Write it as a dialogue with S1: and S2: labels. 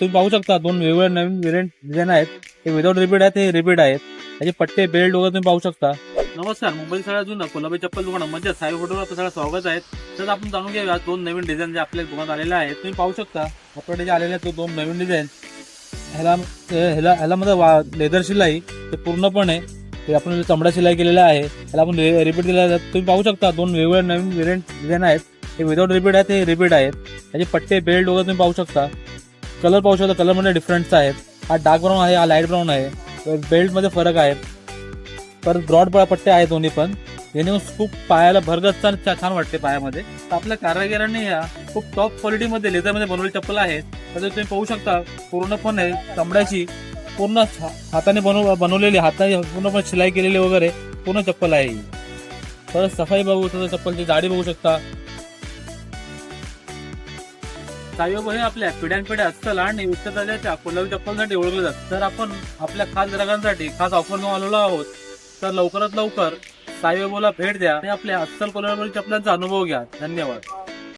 S1: तुम्ही पाहू शकता दोन वेगवेगळे नवीन वेरियंट डिझाईन आहेत. हे विदाउट रिपीट आहेत हे रिपीट आहेत. त्याचे पट्टे बेल्ट वगैरे तुम्ही पाहू शकता. नमस्कार मुंबई सगळ्या जुना कोल्हापूर चप्पल दुकान म्हणजे साई फोटोवर आपलं सगळं स्वागत आहे. तर आपण जाणून घेऊया दोन नवीन डिझाईन जे आपल्या दुकानात आलेले आहेत. तुम्ही पाहू शकता आपल्याकडे जे आलेले आहेत दोन नवीन डिझाईन ह्याला ह्याला ह्याला मध्ये वा लेदर शिलाई ते पूर्णपणे ते आपण चमडा शिलाई केलेला आहे त्याला आपण रिपीट दिलेला आहे. तुम्ही पाहू शकता दोन वेगवेगळे नवीन वेरियंट डिझाईन आहेत. हे विदाउट रिपीट आहेत हे रिपीट आहेत. त्याचे पट्टे बेल्ट वगैरे तुम्ही पाहू शकता. कलर पाहू शकता कलरमध्ये डिफरन्स आहे. हा डार्क ब्राऊन आहे हा लाइट ब्राऊन आहे. बेल्टमध्ये फरक आहे. परत ब्रॉड पट्टे आहेत दोन्ही पण. जेणेकरून खूप पायाला भरगत छान वाटते पायामध्ये. तर आपल्या कारागिरांनी ह्या खूप टॉप क्वालिटीमध्ये लेदरमध्ये बनवलेली चप्पल आहेत. तर तुम्ही पाहू शकता पूर्णपणे चमड्याची पूर्ण हाताने बनव बनवलेली हाताने पूर्णपणे शिलाई केलेली वगैरे पूर्ण चप्पल आहे ही. परत सफाई बघू शकता चप्पलची जाडी बघू शकता. साईबाबा हे आपल्या पिढ्यान पिढ्या अस्सल आणि उच्च दर्जाच्या कोल्हावी चप्पलसाठी ओळखले जातात तर आपण आपल्या खास ग्राहकांसाठी खास ऑफर घेऊन आलेलो आहोत. तर लवकरात लवकर साईबाबाला भेट द्या आणि आपल्या अस्सल कोल्हावी चप्पलांचा अनुभव घ्या. धन्यवाद.